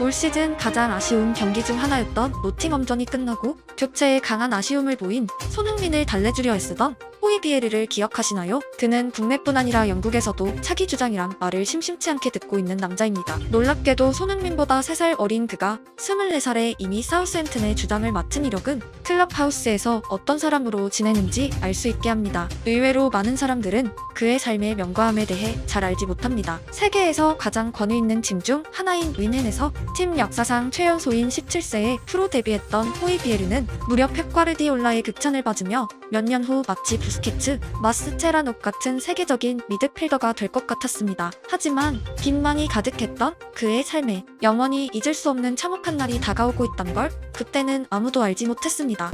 올 시즌 가장 아쉬운 경기 중 하나였던 노팅엄전이 끝나고 교체에 강한 아쉬움을 보인 손흥민을 달래주려 애쓰던 호이비에르를 기억하시나요? 그는 국내뿐 아니라 영국에서도 차기 주장이란 말을 심심치 않게 듣고 있는 남자입니다. 놀랍게도 손흥민보다 3살 어린 그가 24살에 이미 사우스햄튼의 주장을 맡은 이력은 클럽하우스에서 어떤 사람으로 지내는지 알 수 있게 합니다. 의외로 많은 사람들은 그의 삶의 명과함에 대해 잘 알지 못합니다. 세계에서 가장 권위 있는 팀 중 하나인 윈헨에서 팀 역사상 최연소인 17세에 프로 데뷔했던 호이비에르는 무려 펩 과르디올라의 극찬을 받으며 몇 년 후 마치 부 스케츠, 마스체라녹 같은 세계적인 미드필더가 될 것 같았습니다. 하지만 빈망이 가득했던 그의 삶에 영원히 잊을 수 없는 참혹한 날이 다가오고 있단 걸 그때는 아무도 알지 못했습니다.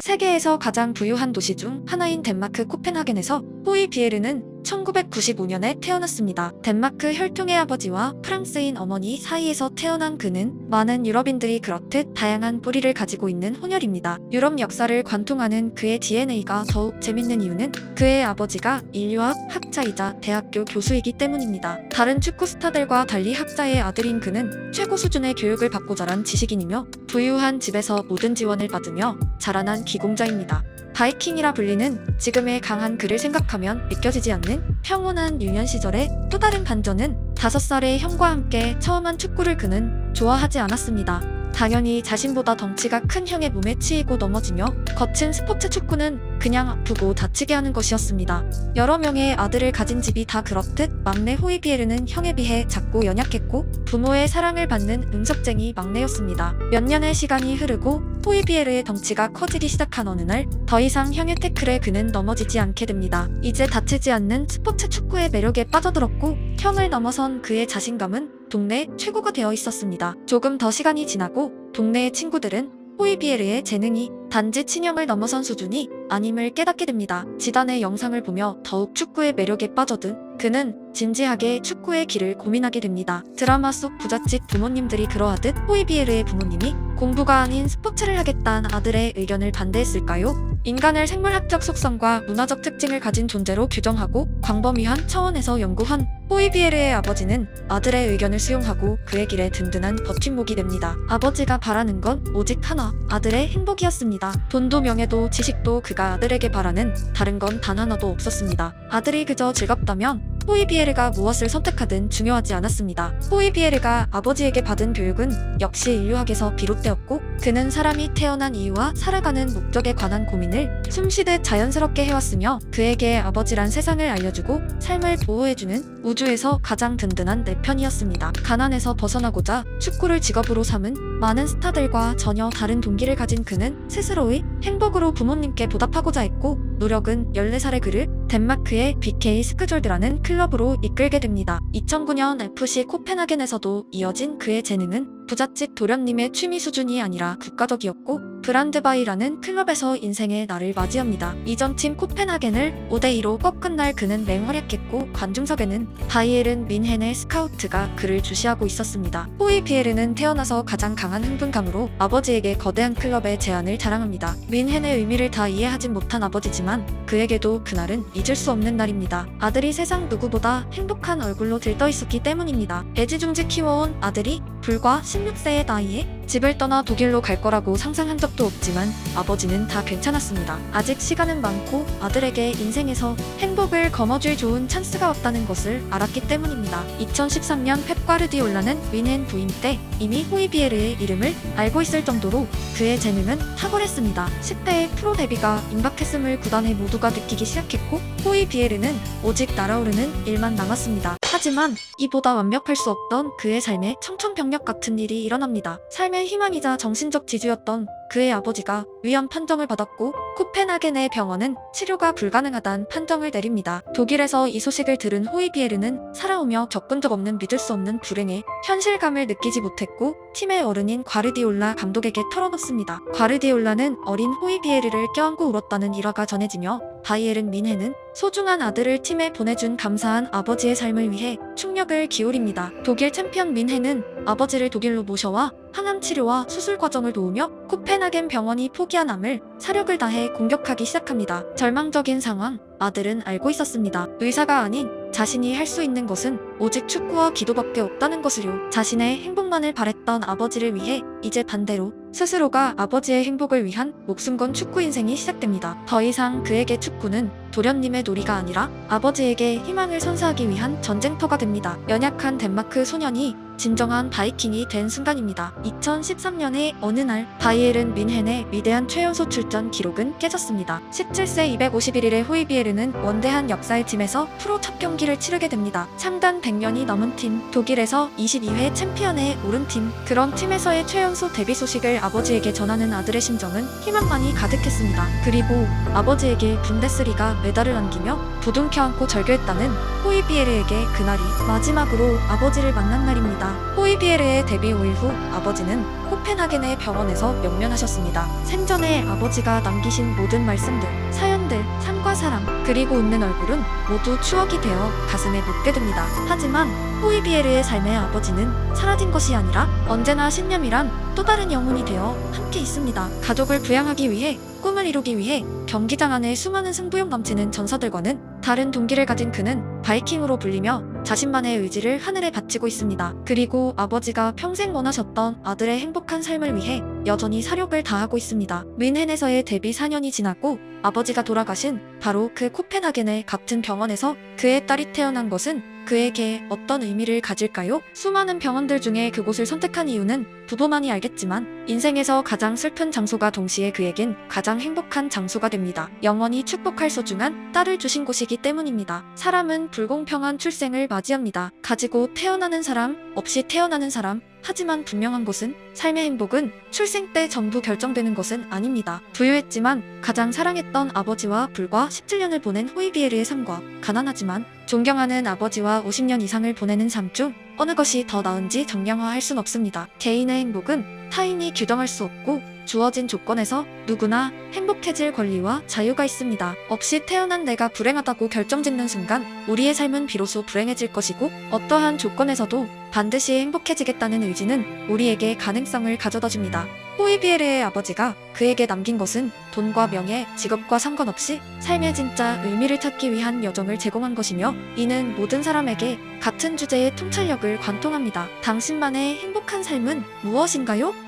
세계에서 가장 부유한 도시 중 하나인 덴마크 코펜하겐에서 호이 비에르는 1995년에 태어났습니다. 덴마크 혈통의 아버지와 프랑스인 어머니 사이에서 태어난 그는 많은 유럽인들이 그렇듯 다양한 뿌리를 가지고 있는 혼혈입니다. 유럽 역사를 관통하는 그의 DNA가 더욱 재밌는 이유는 그의 아버지가 인류학 학자이자 대학교 교수이기 때문입니다. 다른 축구 스타들과 달리 학자의 아들인 그는 최고 수준의 교육을 받고 자란 지식인이며 부유한 집에서 모든 지원을 받으며 자라난 기공자입니다. 바이킹이라 불리는 지금의 강한 그를 생각하면 믿겨지지 않는 평온한 유년 시절의 또 다른 반전은 5살의 형과 함께 처음 한 축구를 그는 좋아하지 않았습니다. 당연히 자신보다 덩치가 큰 형의 몸에 치이고 넘어지며 거친 스포츠 축구는 그냥 아프고 다치게 하는 것이었습니다. 여러 명의 아들을 가진 집이 다 그렇듯 막내 호이비에르는 형에 비해 작고 연약했고 부모의 사랑을 받는 응석쟁이 막내였습니다. 몇 년의 시간이 흐르고 호이비에르의 덩치가 커지기 시작한 어느 날 더 이상 형의 태클에 그는 넘어지지 않게 됩니다. 이제 다치지 않는 스포츠 축구의 매력에 빠져들었고 형을 넘어선 그의 자신감은 동네 최고가 되어 있었습니다. 조금 더 시간이 지나고 동네의 친구들은 호이비에르의 재능이 단지 친형을 넘어선 수준이 아님을 깨닫게 됩니다. 지단의 영상을 보며 더욱 축구의 매력에 빠져든 그는 진지하게 축구의 길을 고민하게 됩니다. 드라마 속 부잣집 부모님들이 그러하듯 호이비에르의 부모님이 공부가 아닌 스포츠를 하겠다는 아들의 의견을 반대했을까요? 인간을 생물학적 속성과 문화적 특징을 가진 존재로 규정하고 광범위한 차원에서 연구한 호이비에르의 아버지는 아들의 의견을 수용하고 그의 길에 든든한 버팀목이 됩니다. 아버지가 바라는 건 오직 하나, 아들의 행복이었습니다. 돈도 명예도 지식도 그가 아들에게 바라는 다른 건 단 하나도 없었습니다. 아들이 그저 즐겁다면 호이비에르가 무엇을 선택하든 중요하지 않았습니다. 호이비에르가 아버지에게 받은 교육은 역시 인류학에서 비롯되었고 그는 사람이 태어난 이유와 살아가는 목적에 관한 고민을 숨쉬듯 자연스럽게 해왔으며 그에게 아버지란 세상을 알려주고 삶을 보호해주는 우주에서 가장 든든한 내 편이었습니다. 가난에서 벗어나고자 축구를 직업으로 삼은 많은 스타들과 전혀 다른 동기를 가진 그는 스스로의 행복으로 부모님께 보답하고자 했고 노력은 14살의 그를 덴마크의 BK 스크졸드라는 클럽으로 이끌게 됩니다. 2009년 FC 코펜하겐에서도 이어진 그의 재능은 부잣집 도련님의 취미 수준이 아니라 국가적이었고 브란드바이라는 클럽에서 인생의 날을 맞이합니다. 이전 팀 코펜하겐을 5대2로 꺾은 날 그는 맹활약했고 관중석에는 바이에른 민헨의 스카우트가 그를 주시하고 있었습니다. 호이 비에르는 태어나서 가장 강한 흥분감으로 아버지에게 거대한 클럽의 제안을 자랑합니다. 민헨의 의미를 다 이해하진 못한 아버지지만 그에게도 그날은 잊을 수 없는 날입니다. 아들이 세상 누구보다 행복한 얼굴로 들떠 있었기 때문입니다. 애지중지 키워온 아들이 불과 16세의 나이에 집을 떠나 독일로 갈 거라고 상상한 적도 없지만 아버지는 다 괜찮았습니다. 아직 시간은 많고 아들에게 인생에서 행복을 거머쥘 좋은 찬스가 왔다는 것을 알았기 때문입니다. 2013년 펩 과르디올라는 윈헨 부임 때 이미 호이비에르의 이름을 알고 있을 정도로 그의 재능은 탁월했습니다. 10대의 프로 데뷔가 임박했음을 구단의 모두가 느끼기 시작했고 호이비에르는 오직 날아오르는 일만 남았습니다. 하지만 이보다 완벽할 수 없던 그의 삶에 청천벽력 같은 일이 일어납니다. 삶의 희망이자 정신적 지주였던 그의 아버지가 위험 판정을 받았고 코펜하겐의 병원은 치료가 불가능하다는 판정을 내립니다. 독일에서 이 소식을 들은 호이비에르는 살아오며 겪은 적 없는 믿을 수 없는 불행에 현실감을 느끼지 못했고 팀의 어른인 과르디올라 감독에게 털어놓습니다. 과르디올라는 어린 호이비에르를 껴안고 울었다는 일화가 전해지며 바이에른 민헨은 소중한 아들을 팀에 보내준 감사한 아버지의 삶을 위해 충력을 기울입니다. 독일 챔피언 민헨은 아버지를 독일로 모셔와 항암 치료와 수술 과정을 도우며 코펜하겐 병원이 포기한 암을 사력을 다해 공격하기 시작합니다. 절망적인 상황, 아들은 알고 있었습니다. 의사가 아닌 자신이 할 수 있는 것은 오직 축구와 기도밖에 없다는 것을요. 자신의 행복만을 바랬던 아버지를 위해 이제 반대로 스스로가 아버지의 행복을 위한 목숨 건 축구 인생이 시작됩니다. 더 이상 그에게 축구는 도련님의 놀이가 아니라 아버지에게 희망을 선사하기 위한 전쟁터가 됩니다. 연약한 덴마크 소년이 진정한 바이킹이 된 순간입니다. 2013년의 어느 날 바이에른 민헨의 위대한 최연소 출전 기록은 깨졌습니다. 17세 251일의 호이비에르는 원대한 역사의 팀에서 프로 첫 경기를 치르게 됩니다. 창단 100년이 넘은 팀, 독일에서 22회 챔피언에 오른 팀, 그런 팀에서의 최연소 데뷔 소식을 아버지에게 전하는 아들의 심정은 희망만이 가득했습니다. 그리고 아버지에게 분데스리가 메달을 안기며 부둥켜 안고 절규했다는 호이비에르에게 그날이 마지막으로 아버지를 만난 날입니다. 호이비에르의 데뷔 5일 후 아버지는 코펜하겐의 병원에서 명면하셨습니다. 생전에 아버지가 남기신 모든 말씀들, 사연들, 삶과 사랑, 그리고 웃는 얼굴은 모두 추억이 되어 가슴에 묻게 됩니다. 하지만 호이비에르의 삶의 아버지는 사라진 것이 아니라 언제나 신념이란 또 다른 영혼이 되어 함께 있습니다. 가족을 부양하기 위해 꿈을 이루기 위해 경기장 안에 수많은 승부욕 넘치는 전사들과는 다른 동기를 가진 그는 바이킹으로 불리며 자신만의 의지를 하늘에 바치고 있습니다. 그리고 아버지가 평생 원하셨던 아들의 행복한 삶을 위해 여전히 사력을 다하고 있습니다. 윈헨에서의 데뷔 4년이 지났고 아버지가 돌아가신 바로 그 코펜하겐의 같은 병원에서 그의 딸이 태어난 것은 그에게 어떤 의미를 가질까요? 수많은 병원들 중에 그곳을 선택한 이유는 부부만이 알겠지만 인생에서 가장 슬픈 장소가 동시에 그에겐 가장 행복한 장소가 됩니다. 영원히 축복할 소중한 딸을 주신 곳이기 때문입니다. 사람은 불공평한 출생을 맞이합니다. 가지고 태어나는 사람, 없이 태어나는 사람, 하지만 분명한 것은 삶의 행복은 출생 때 전부 결정되는 것은 아닙니다. 부유했지만 가장 사랑했던 아버지와 불과 17년을 보낸 호이비에르의 삶과 가난하지만 존경하는 아버지와 50년 이상을 보내는 삶 중 어느 것이 더 나은지 정량화할 순 없습니다. 개인의 행복은 타인이 규정할 수 없고 주어진 조건에서 누구나 행복해질 권리와 자유가 있습니다. 없이 태어난 내가 불행하다고 결정짓는 순간 우리의 삶은 비로소 불행해질 것이고 어떠한 조건에서도 반드시 행복해지겠다는 의지는 우리에게 가능성을 가져다 줍니다. 호이비에르의 아버지가 그에게 남긴 것은 돈과 명예, 직업과 상관없이 삶의 진짜 의미를 찾기 위한 여정을 제공한 것이며 이는 모든 사람에게 같은 주제의 통찰력을 관통합니다. 당신만의 행복한 삶은 무엇인가요?